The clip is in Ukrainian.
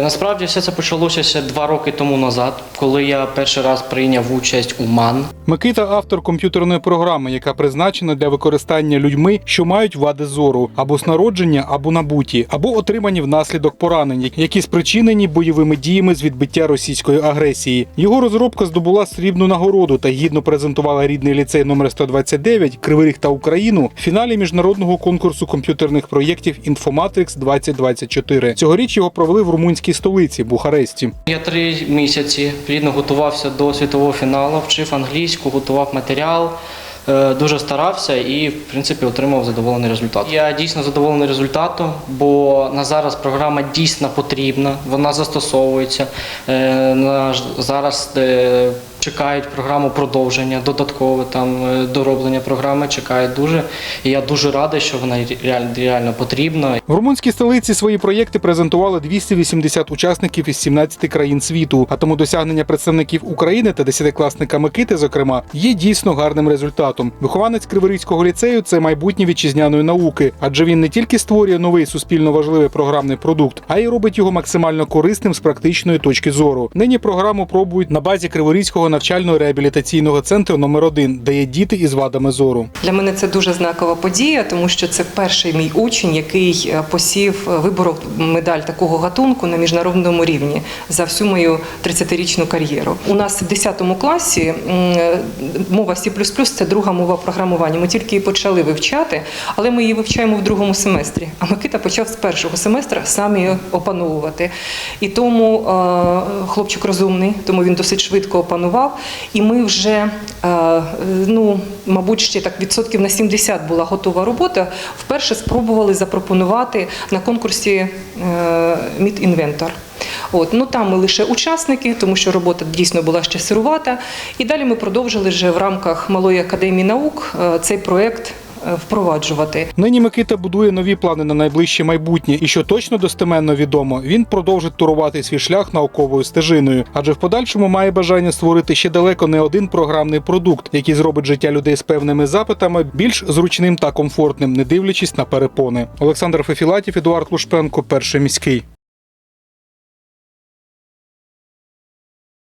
Насправді все це почалося ще два роки тому назад, коли я перший раз прийняв участь у МАН. Микита автор комп'ютерної програми, яка призначена для використання людьми, що мають вади зору або з народження, або набуті, або отримані внаслідок поранень, які спричинені бойовими діями з відбиття російської агресії. Його розробка здобула срібну нагороду та гідно презентувала рідний ліцей номер 129 Кривий Ріг та Україну в фіналі міжнародного конкурсу комп'ютерних проєктів Інфоматрикс 2024. Цьогоріч його провели в румунській столиці Бухаресті. Я три місяці плідно готувався до світового фіналу, вчив англійську, готував матеріал. е, Дуже старався і, в принципі, отримав задоволений результат. Я дійсно задоволений результатом, бо на зараз програма дійсно потрібна, вона застосовується. Е, на Зараз е, чекають програму продовження, додаткове там е, дороблення програми. Чекають дуже. І я дуже радий, що вона реально, реально потрібна. В румунській столиці свої проєкти презентували 280 учасників із 17 країн світу. А тому досягнення представників України та десятикласника Микити, зокрема, є дійсно гарним результатом. Вихованець Криворізького ліцею це майбутнє вітчизняної науки, адже він не тільки створює новий суспільно важливий програмний продукт, а й робить його максимально корисним з практичної точки зору. Нині програму пробують на базі Криворізького навчально-реабілітаційного центру номер 1 де є діти із вадами зору. Для мене це дуже знакова подія, тому що це перший мій учень, який е, посів е, виборов медаль такого гатунку на міжнародному рівні за всю мою 30-річну кар'єру. У нас в 10 класі е, мова C++ – це друга мова програмування. Ми тільки її почали вивчати, але ми її вивчаємо в другому семестрі. А Микита почав з першого семестра сам її опановувати. І тому хлопчик розумний, тому він досить швидко опанував. І ми вже, е, ну, мабуть, ще так відсотків на 70 була готова робота. Вперше спробували запропонувати на конкурсі Мідінвентор. От, ну там ми лише учасники, тому що робота дійсно була ще сирувата. І далі ми продовжили вже в рамках Малої академії наук е, цей проект е, впроваджувати. Нині Микита будує нові плани на найближче майбутнє, і що точно достеменно відомо, він продовжить турувати свій шлях науковою стежиною, адже в подальшому має бажання створити ще далеко не один програмний продукт, який зробить життя людей з певними запитами більш зручним та комфортним, не дивлячись на перепони. Олександр Фефілатів, Едуард Лушпенко, перший міський.